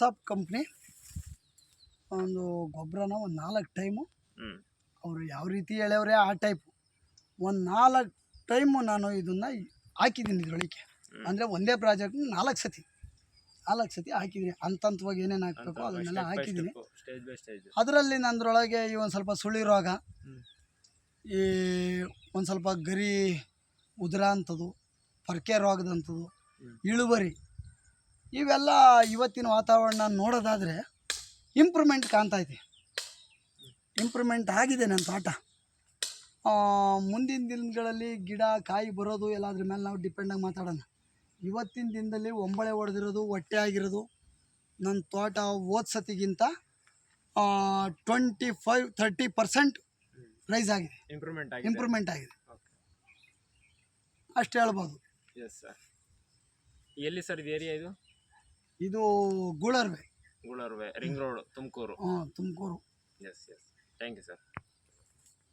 WhatsApp company ಒಂದು ಗೊಬ್ಬರನ ಒಂದು ನಾಲ್ಕು ಟೈಮು ಅವರು ಯಾವ ರೀತಿ ಹೇಳ್ಯವ್ರೆ ಆ ಟೈಪು ಒಂದು ನಾಲ್ಕು ಟೈಮು ನಾನು ಇದನ್ನು ಹಾಕಿದ್ದೀನಿ ಇದರೊಳಗೆ. ಅಂದರೆ ಒಂದೇ ಪ್ರಾಜೆಕ್ಟ್ ನಾಲ್ಕು ಸತಿ. ನಾಲ್ಕು ಸತಿ ಹಾಕಿದ್ದೀನಿ. ಹಂತ ಹಂತವಾಗಿ ಏನೇನು ಹಾಕಬೇಕು ಅದನ್ನೆಲ್ಲ ಹಾಕಿದ್ದೀನಿ. ಅದರಲ್ಲಿ ನಂದ್ರೊಳಗೆ ಈ ಒಂದು ಸ್ವಲ್ಪ ಸುಳಿ ರೋಗ ಈ ಒಂದು ಸ್ವಲ್ಪ ಗರಿ ಉದುರ ಅಂಥದ್ದು ಪರ್ಕೆ ರೋಗದಂಥದ್ದು. ಇಳುವರಿ ಇವೆಲ್ಲ ಇವತ್ತಿನ ವಾತಾವರಣ ನೋಡೋದಾದರೆ ಇಂಪ್ರೂವ್ಮೆಂಟ್ ಕಾಣ್ತಾಯಿದೆ ಇಂಪ್ರೂವ್ಮೆಂಟ್ ಆಗಿದೆ ನನ್ನ ತೋಟ ಮುಂದಿನ ದಿನಗಳಲ್ಲಿ ಗಿಡ ಕಾಯಿ ಬರೋದು ಎಲ್ಲ ಅದ್ರ ಮೇಲೆ ನಾವು ಡಿಪೆಂಡಾಗಿ ಮಾತಾಡೋಣ. ಇವತ್ತಿನ ದಿನದಲ್ಲಿ ಒಂಬಳೆ ಹೊಡೆದಿರೋದು ಹೊಟ್ಟೆ ಆಗಿರೋದು ನನ್ನ ತೋಟ ಓದ್ಸತಿಗಿಂತ ಸತಿಗಿಂತ twenty five thirty percent rise ಆಗಿದೆ. ಇಂಪ್ರೂವ್ಮೆಂಟ್ ಆಗಿದೆ. ಇಂಪ್ರೂವ್ಮೆಂಟ್ ಆಗಿದೆ. ಅಷ್ಟು ಹೇಳ್ಬೋದು. ಎಸ್ ಸರ್ ಎಲ್ಲಿ ಸರ್ ಇದು ಏರಿಯಾ ಇದು? ಇದು ಗೂಳರ್ವೆ. ಗೂಳರ್ವೆ ರಿಂಗ್ ರೋಡ್ ತುಮಕೂರು. ಹಾಂ Tumakuru. Yes yes thank you sir